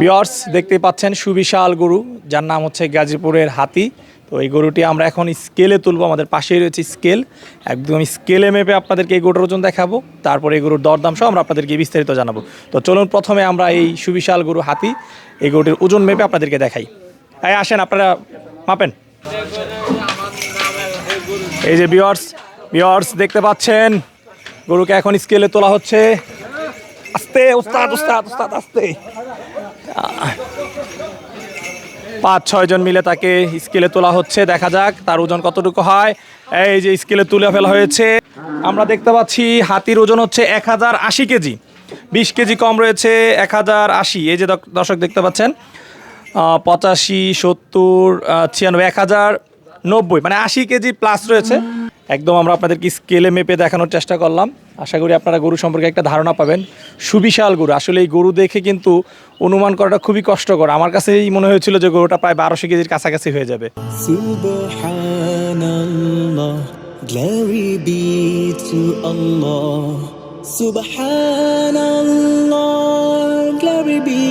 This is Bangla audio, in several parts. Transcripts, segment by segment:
বিয়ার্স দেখতে পাচ্ছেন সুবিশাল গরু, যার নাম হচ্ছে গাজীপুরের হাতি। তো এই গরুটি আমরা এখন স্কেলে তুলবো, আমাদের পাশেই রয়েছে স্কেল একদম স্কেলে মেপে আপনাদেরকে এই গরুর ওজন দেখাবো, তারপরে এই গরুর দরদাম সহ আমরা আপনাদেরকে বিস্তারিত জানাব। তো চলুন প্রথমে আমরা এই সুবিশাল গরু হাতি, এই গরুটির ওজন মেপে আপনাদেরকে দেখাই। এই আসেন, আপনারা মাপেন। এই যে বিয়ার্স বিয়ার্স দেখতে পাচ্ছেন, গরুকে এখন স্কেলে তোলা হচ্ছে। আস্তে উস্তাদ উস্তাদ উস্তাদ আস্তে। পাঁচ, ছয় জন মিলে তাকে স্কেলে তোলা হচ্ছে। দেখা যাক তার ওজন কতটুকু হয়। এই যে স্কেলে তুলে ফেলা হয়েছে। আমরা দেখতে পাচ্ছি হাতির ওজন হচ্ছে এক হাজার আশি কেজি। বিশ কেজি কম রয়েছে এক হাজার আশি। এই যে দর্শক দেখতে পাচ্ছেন পঁচাশি, সত্তর ছিয়ানব্বই, এক হাজার নব্বই মানে আশি কেজি প্লাস রয়েছে। একদম আমরা আপনাদেরকে স্কেলে মেপে দেখানোর চেষ্টা করলাম। আশা করি আপনারা গরু সম্পর্কে একটা ধারণা পাবেন। সুবিশাল গরু। আসলে এই গরু দেখে কিন্তু অনুমান করাটা খুবই কষ্টকর। আমার কাছেই মনে হয়েছিল যে গরুটা প্রায় বারোশো কেজির কাছাকাছি হয়ে যাবে। glory be to Allah. Subhanallah, glory be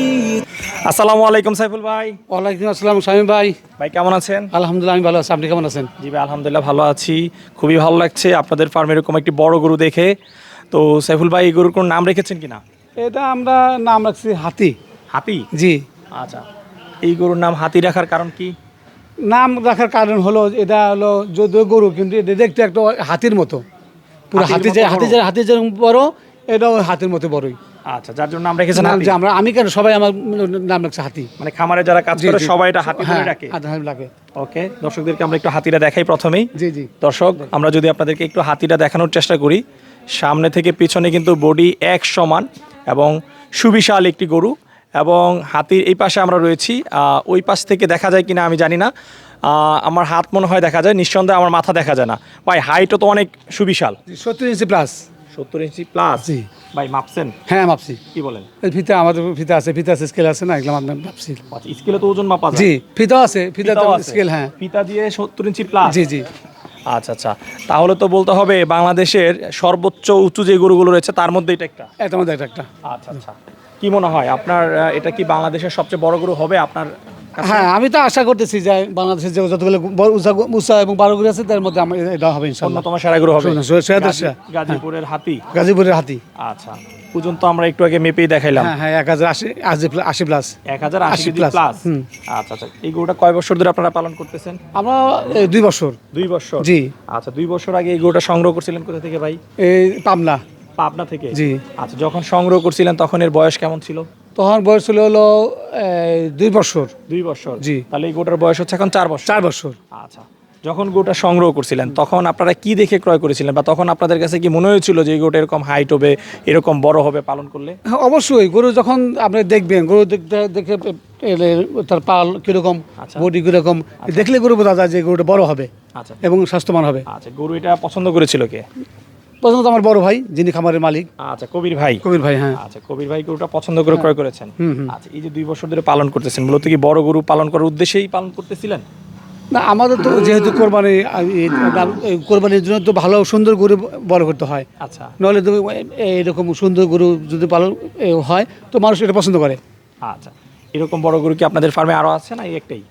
আসসালামু আলাইকুম সাইফুল ভাই। ওয়ালাইকুম আসসালাম স্বামী ভাই। ভাই কেমন আছেন? আলহামদুলিল্লাহ আমি ভালো আছি। আপনি কেমন আছেন? জি ভাই আলহামদুলিল্লাহ ভালো আছি। খুবই ভালো লাগছে আপনাদের ফার্মে এরকম একটি বড় গরু দেখে। তো সাইফুল ভাই এই গরুর কোনো নাম রেখেছেন কিনা? এটা আমরা নাম রাখছি হাতি। হাতি? জি। আচ্ছা। এই গরুর নাম হাতি রাখার কারণ কি? নাম রাখার কারণ হলো এটা হলো যদিও গরু কিন্তু এটা দেখতে একটা হাতির মতো। পুরো হাতি যে হাতি যে হাতি যেরকম বড় এটাও হাতির মতো বড়ই। আচ্ছা যার জন্য নাম রেখেছেন নাম যে আমরা আমি কেন সবাই আমার নাম রাখছে হাতি? মানে খামারে যারা কাজ করে সবাই এটা হাতি ধরে হাতি ডাকে। ওকে দর্শকদেরকে আমরা একটু হাতিটা দেখাই প্রথমেই। জি জি। দর্শক আমরা যদি আপনাদেরকে একটু হাতিটা দেখানোর চেষ্টা করি সামনে থেকে পিছনে কিন্তু বডি এক সমান এবং সুবিশাল একটি গরু। এবং হাতির এই পাশে আমরা রয়েছি। ওই পাশ থেকে দেখা যায় কিনা আমি জানি না। আমার হাত মনে হয় দেখা যায় নিঃসন্দেহে আমার মাথা দেখা যায় না। ভাই হাইটও তো অনেক সুবিশাল। সত্তর ইঞ্চি প্লাস সত্তর ইঞ্চি প্লাস জি। ভাই মাপছেন? হ্যাঁ মাপছি। কি বলেন? ফিতা আমাদের ফিতা আছে ফিতা আছে স্কেল আছে না এগুলো আমরা মাপছি। আচ্ছা, স্কেলে তো ওজন মাপা জি ফিতাও আছে ফিতা স্কেল হ্যাঁ। ফিতা দিয়ে সত্তর ইঞ্চি প্লাস জি জি। আচ্ছা আচ্ছা। তাহলে তো বলতে হবে বাংলাদেশের সর্বোচ্চ উঁচু যে গরুগুলো রয়েছে তার মধ্যে এটা একটা? এটার মধ্যে একটা একটা। আচ্ছা আচ্ছা। কি মনে হয় আপনার এটা কি বাংলাদেশের সবচেয়ে বড় গরু হবে? আপনার? হ্যাঁ আমি তো আশা করতেছি যে বাংলাদেশের যে যতগুলো উঁচা এবং বারোগুলো আছে তার মধ্যে আমার এটা হবে ইনশাল্লাহ অন্যতম সেরা গরু হবে। গাজীপুরের হাতি। গাজীপুরের হাতি। আচ্ছা ওজন তো আমরা একটু আগে মেপেই দেখাইলাম। হ্যাঁ হ্যাঁ এক হাজার আশি আশি প্লাস। এক হাজার আশি প্লাস আচ্ছা আচ্ছা এই গরুটা কয় বছর ধরে আপনারা পালন করতেছেন? আমরা দুই বছর। দুই বছর? জি। আচ্ছা দুই বছর আগে এই গরুটা সংগ্রহ করছিলেন কোথা থেকে ভাই? এই পাবনা। পাবনা থেকে? জি। আচ্ছা যখন সংগ্রহ করছিলেন তখন এর বয়স কেমন ছিল? তখন বয়স ছিল হলো দুই বছর। দুই বছর। জি। তাহলে এই গোটার বয়স হচ্ছে এখন চার বছর। চার বছর। আচ্ছা। যখন গোটা সংগ্রহ করছিলেন তখন আপনারা কি দেখে ক্রয় করেছিলেন বা তখন আপনাদের কাছে কি মনে হয়েছিল যে এই গোটা এরকম হাইট হবে এরকম বড় হবে পালন করলে? হ্যাঁ, অবশ্যই। গরু যখন আপনি দেখবেন গরু দেখতে দেখে তার পাল কীরকম আচ্ছা। বডি কীরকম দেখলে গরু বোঝা যায় যে গরুটা বড় হবে আচ্ছা। এবং স্বাস্থ্যবান হবে। আচ্ছা গরু এটা পছন্দ করেছিল কে? প্রথমত আমার বড় ভাই যিনি খামারের মালিক। আচ্ছা কবির ভাই। কবির ভাই হ্যাঁ। আচ্ছা কবির ভাই গরুটা পছন্দ করে ক্রয় করেছেন। আচ্ছা এই যে দুই বছর ধরে পালন করতেছেন মূলত কি বড় গরু পালন করার উদ্দেশ্যেই পালন করতেছিলেন? না আমাদের তো যেহেতু কোরবানি কোরবানির জন্য তো ভালো সুন্দর গরু বড় করতে হয়। আচ্ছা। নাহলে তো এইরকম সুন্দর গরু যদি পালন হয় তো মানুষ এটা পছন্দ করে। আচ্ছা এরকম বড় গরু কি আপনাদের ফার্মে আরও আছে না এই একটাই?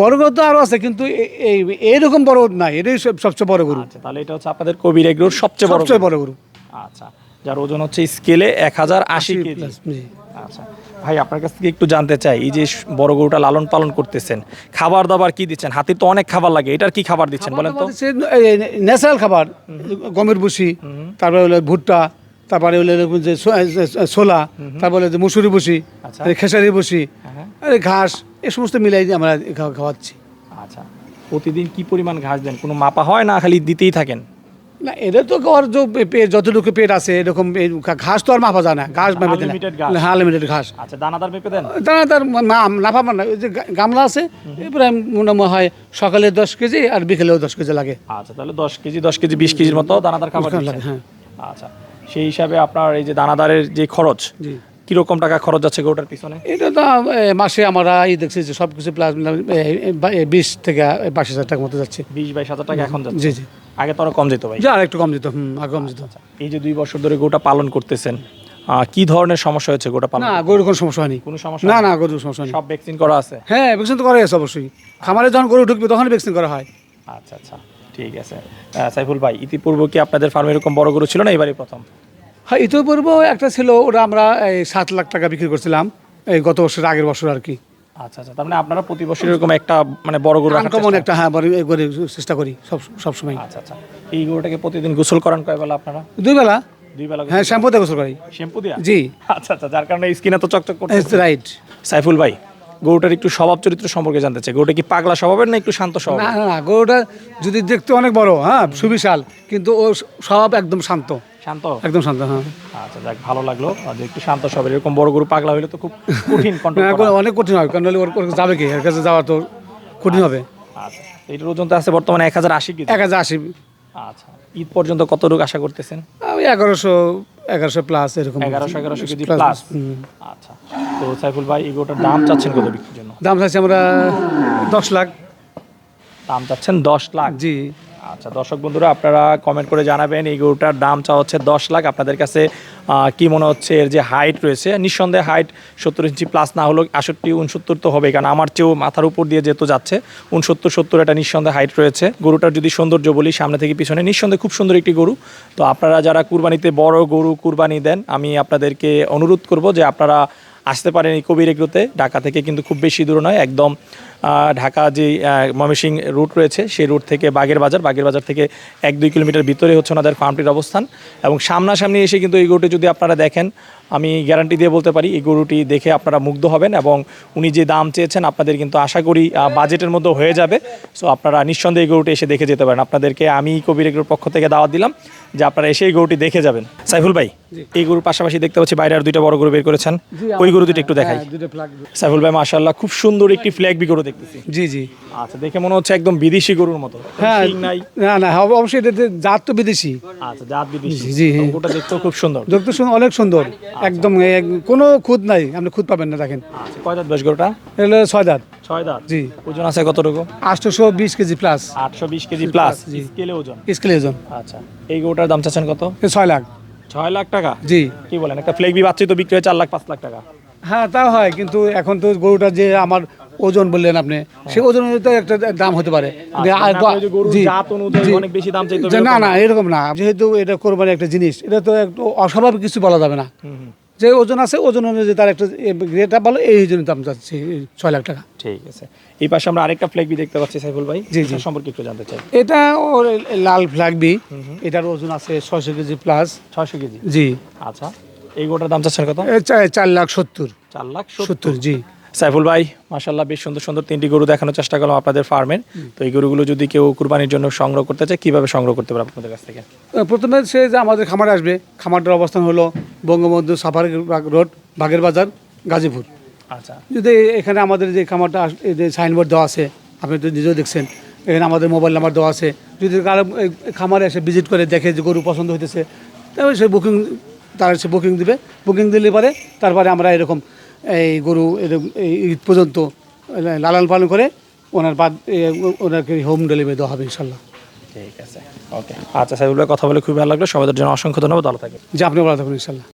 বড় গরু তো আরও আছে কিন্তু এই এইরকম বড় নাই এটাই সবচেয়ে বড় গরু। আচ্ছা তাহলে এটা হচ্ছে আপনাদের কবির এগ্রোর সবচেয়ে বড় সবচেয়ে বড় গরু। আচ্ছা যার ওজন হচ্ছে স্কেলে এক হাজার আশি কেজি। আচ্ছা ভাই আপনার কাছ থেকে একটু জানতে চাই এই যে বড় গরুটা লালন পালন করতেছেন খাবার দাবার কি দিচ্ছেন? হাতির তো অনেক খাবার লাগে এটার কি খাবার দিচ্ছেন বলেন তো? ন্যাচারাল খাবার গমের ভুসি তারপরে হলো ভুট্টা তারপরে হলো এরকম যে ছোলা তারপরে যে মুসুরি ভুসি আচ্ছা। খেসারি ভুসি হ্যাঁ। আরে ঘাস এ সমস্ত মিলাই আমরা খাওয়াচ্ছি। আচ্ছা। প্রতিদিন কি পরিমাণ ঘাস দেন? কোনো মাপা হয় না খালি দিতেই থাকেন? না এদের তো ওর যতটুকু পেট আছে এরকম ঘাস তো আর মাপা যায় না। ঘাস মাপে দেয় Unlimited ঘাস। না হ্যাঁ লিমিটেড ঘাস। আচ্ছা দানাদার মেপে দেন? তার মা- না ওই যে গামলা আছে এরপরে মনে হয় সকালে দশ কেজি আর বিকেলেও দশ কেজি লাগে। আচ্ছা তাহলে দশ কেজি দশ কেজি বিশ কেজির মতো দানাদার খাবার লাগে, হ্যাঁ। আচ্ছা। সেই হিসাবে আপনার এই যে দানাদারের যে খরচ কীরকম টাকা খরচ যাচ্ছে গরুটার পিছনে? এটা তো মাসে আমরা এই দেখছি যে সব কিছু প্লাস বিশ থেকে বাইশ হাজার টাকার মতো যাচ্ছে। বিশ বাইশ হাজার টাকা এখন যাচ্ছে? জি জি। আগে তো আরও কম যেত ভাই। আর একটু কম যেত হুম আর কম যেত। এই যে দুই বছর ধরে গরুটা পালন করতেছেন কি ধরনের সমস্যা হয়েছে গোটা পালন না গরুর কোনো সমস্যা হয়নি। কোনো সমস্যা না? না গরুর সমস্যা নেই সব ভ্যাকসিন করা আছে? হ্যাঁ ভ্যাকসিন তো করা আছে অবশ্যই। খামারে যখন গরু ঢুকবে তখনই ভ্যাকসিন করা হয়। আচ্ছা আচ্ছা। ঠিক আছে। সাইফুল ভাই ইতিপূর্বে কি আপনাদের ফার্মে এরকম বড় গরু ছিল না? এবারই প্রথম। হ্যাঁ ইতিপূর্ব একটা ছিল ওটা আমরা এই সাত লাখ টাকা বিক্রি করছিলাম এই গত বছর আগের বছর আর কি। আচ্ছা আচ্ছা তার মানে আপনারা প্রতি বছর এরকম একটা মানে বড় গরু আনকমন একটা হ্যাঁ বড় চেষ্টা করি সব সব সময়। আচ্ছা আচ্ছা এই গরুটাকে প্রতিদিন গোসল করান কয় বেলা আপনারা? দুই বেলা? দুই বেলা হ্যাঁ শ্যাম্পু দিয়ে গোসল করি। শ্যাম্পু দিয়া? জি। আচ্ছা আচ্ছা যার কারণে স্কিনে তো চকচক করতে রাইট সাইফুল ভাই গরুটার একটু স্বভাব চরিত্র সম্পর্কে জানতে চাই। গরুটা কি পাগলা স্বভাবের না একটু শান্ত স্বভাব না না গরুটা যদি দেখতে অনেক বড় হ্যাঁ সুবিশাল কিন্তু ও স্বভাব একদম শান্ত। শান্ত? একদম শান্ত হ্যাঁ। আচ্ছা যাক ভালো লাগল। যে একটু শান্ত স্বভাবের এরকম বড় গরু পাগলা হইলে তো খুব কঠিন অনেক কঠিন হবে কারণ ওর যাবে কি? এর কাছে যাওয়া তো কঠিন হবে। আচ্ছা এইটার ওজন তো আছে বর্তমানে এক হাজার আশি কেজি। এক হাজার আশি। আচ্ছা ঈদ পর্যন্ত কত রোগ আশা করতেছেন? ওই এগারোশো এগারোশো প্লাস এরকম। এগারোশো এগারোশো কেজি প্লাস আচ্ছা। তো সাইফুল ভাই এই গরুটার দাম চাচ্ছেন কত বিক্রির জন্য? দাম চাচ্ছি আমরা দশ লাখ। দাম চাচ্ছেন দশ লাখ? জি। আচ্ছা দর্শক বন্ধুরা আপনারা কমেন্ট করে জানাবেন এই গরুটার দাম চা হচ্ছে দশ লাখ। আপনাদের কাছে কি মনে হচ্ছে এর যে হাইট রয়েছে? নিঃসন্দেহে হাইট সত্তর ইঞ্চি প্লাস না হলেও আষট্টি উনসত্তর তো হবে কারণ আমার চেয়েও মাথার উপর দিয়ে যেহেতু যাচ্ছে উনসত্তর সত্তর এটা নিঃসন্দেহে হাইট রয়েছে। গরুটার যদি সৌন্দর্য বলি সামনে থেকে পিছনে নিঃসন্দেহে খুব সুন্দর একটি গরু। তো আপনারা যারা কুরবানিতে বড় গরু কুরবানি দেন আমি আপনাদেরকে অনুরোধ করব যে আপনারা আসতে পারেন এই কবির এগ্রোতে। ঢাকা থেকে কিন্তু খুব বেশি দূর নয় একদম ঢাকা যে ময়মনসিং রুট রয়েছে সেই রুট থেকে বাগের বাজার। বাগের বাজার থেকে এক দুই কিলোমিটার ভিতরে হচ্ছে ওনাদের ফার্মটির অবস্থান। এবং সামনাসামনি এসে কিন্তু এই গরুটি যদি আপনারা দেখেন আমি গ্যারান্টি দিয়ে বলতে পারি এই গরুটি দেখে আপনারা মুগ্ধ হবেন এবং উনি যে দাম চেয়েছেন আপনাদের কিন্তু আশা করি বাজেটের মধ্যে হয়ে যাবে। সো আপনারা নিঃসন্দেহে এই গরুটি এসে দেখে যেতে পারেন। আপনাদেরকে আমি কবির এগ্রোর পক্ষ থেকে দাওয়াত দিলাম যে আপনারা এসে এই গরুটি দেখে যাবেন। সাইফুল ভাই এই গরুর পাশাপাশি দেখতে পাচ্ছি বাইরে আর দুইটা বড় গরু বের করেছেন। ওই গরু দুটো একটু দেখাই। হ্যাঁ, সাইফুল ভাই মাশাআল্লাহ খুব সুন্দর একটি ফ্ল্যাগ বি গরু দেখতেছি। জি জি। আচ্ছা দেখে মনে হচ্ছে একদম বিদেশি গরুর মতো। হ্যাঁ নাই। না না অবশ্যই এটা জাত তো বিদেশি। আচ্ছা জাত বিদেশি। জি, হ্যাঁ। দেখতেও খুব সুন্দর। দেখতে শুনে অনেক সুন্দর। একদম কোনো খুদ নাই আপনি খুদ পাবেন না দেখেন। আচ্ছা কয় দাঁত বয়স গরুটা? ছয় দাঁত। ছয় দাঁত? জি। ওজন আছে কতটুকু? আটশোশো বিশ কেজি প্লাস আটশো বিশ কেজি প্লাস। স্কেলে ওজন? স্কেল ওজন। আচ্ছা এই গরুটার দাম চাচ্ছেন কত? ছয় লাখ। ছয় লাখ টাকা? জি। কি বলেন একটা ফ্লেগ বি বাচ্চাই তো বিক্রি হয় চার লাখ পাঁচ লাখ টাকা। হ্যাঁ তা হয় কিন্তু এখন তো গরুটা যে আমার ওজন বললেন আপনি সে ওজন অনুযায়ী তো একটা দাম হতে পারে। আচ্ছা, আর- না, না এরকম না? যেহেতু এটা কোরবানি একটা জিনিস এটা তো একটু অস্বাভাবিক কিছু বলা যাবে না। যে ওজন আছে ওজন অনুযায়ী তার একটা গ্রেটা ভালো এই জন্য দাম যাচ্ছে ছয় লাখ টাকা। ঠিক আছে। এই পাশে আমরা আরেকটা ফ্লেগ বি দেখতে পাচ্ছি সাইফুল ভাই। জি, জি। সম্পর্কে একটু জানতে চাই। এটা লাল ফ্ল্যাগ বি। এটার ওজন আছে ছয়শো কেজি প্লাস ছয়শো কেজি। জি। আচ্ছা। এই গরুটার দাম চাচ্ছেন কত? চার লাখ সত্তর। চার লাখ সত্তর। জি। সাইফুল ভাই মাশাল্লাহ বেশ সুন্দর সুন্দর তিনটি গরু দেখানোর চেষ্টা করলাম আপনাদের ফার্মের তো এই গরুগুলো যদি কেউ কুরবানির জন্য সংগ্রহ করতে চায় কীভাবে সংগ্রহ করতে পারে আপনাদের কাছ থেকে? প্রথমে সে যে আমাদের খামারে আসবে খামারটার অবস্থান হলো বঙ্গবন্ধু সাফারি রোড বাগের বাজার গাজীপুর। আচ্ছা। যদি এখানে আমাদের যে খামারটা যে সাইনবোর্ড দেওয়া আছে আপনি তো নিজেও দেখছেন এখানে আমাদের মোবাইল নাম্বার দেওয়া আছে। যদি কারও খামারে এসে ভিজিট করে দেখে যে গরু পছন্দ হইতেছে তাহলে সে বুকিং তারা এসে বুকিং দেবে। বুকিং দিলে পরে তারপরে আমরা এরকম এই গরু এরকম এই ঈদ পর্যন্ত লালন পালন করে ওনার বাদ ওনাকে হোম ডেলিভারি দেওয়া হবে ইনশাল্লাহ। ঠিক আছে। ওকে আচ্ছা স্যার কথা বলে খুবই ভালো লাগল। সবাইদের জন্য অসংখ্য ধন্যবাদ। ভালো থাকে যে আপনি ভালো থাকুন ইনশাল্লাহ।